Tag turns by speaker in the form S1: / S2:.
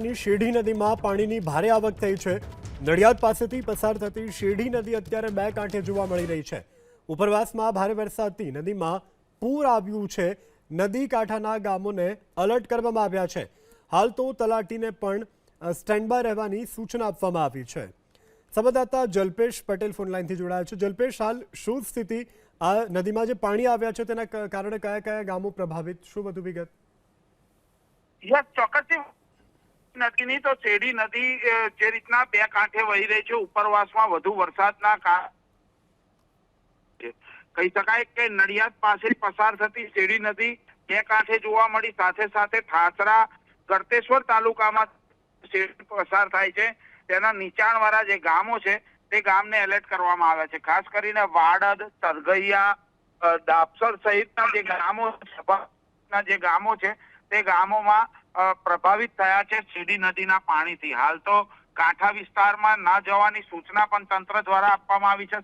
S1: ની શેઢી નદીમાં પાણીની ભારે આવક થઈ છે. નડિયાદ પાસેથી પસાર થતી શેઢી નદી અત્યારે બે કાંઠે જોવા મળી રહી છે. ઉપરવાસમાં ભારે વરસાદથી નદીમાં પૂર આવ્યું છે. નદી કાંઠાના ગામોને અલર્ટ કરવામાં આવ્યા છે. હાલ તો તલાટીને પણ સ્ટેન્ડ રહેવાની સૂચના આપવામાં આવી છે. સંવાદદાતા જલ્પેશ પટેલ ફોનલાઇનથી જોડાયા છે. જલ્પેશ, હાલ શું સ્થિતિ? આ નદીમાં જે પાણી આવ્યા છે તેના કારણે કયા કયા ગામો પ્રભાવિત? શું વધુ વિગત?
S2: ચોક્કસ નદીની તો શેરડી નદી જે રીતના બે કાંઠે વહી રહી છે, ઉપરવાસમાં વધુ વરસાદના કારણે કહી શકાય કે નડિયાદ પાસે પસાર થતી શેરડી નદી બે કાંઠે જોવા મળી, સાથે સાથે ઠાસરા, ગળતેશ્વર તાલુકામાં શેરડી પસાર થાય છે. તેના નીચાણવાળા જે ગામો છે, તે ગામને એલર્ટ કરવામાં આવ્યા છે. ખાસ કરીને વાડદ, સરગૈયા દાપસર સહિતના જે ગામો જે ગામો છે તે ગામોમાં પ્રભાવિત થયા છે સીડી નદીના પાણીથી. હાલ તો કાંઠા વિસ્તારમાં ના જવાની સૂચના પણ તંત્ર દ્વારા આપવામાં આવી છે.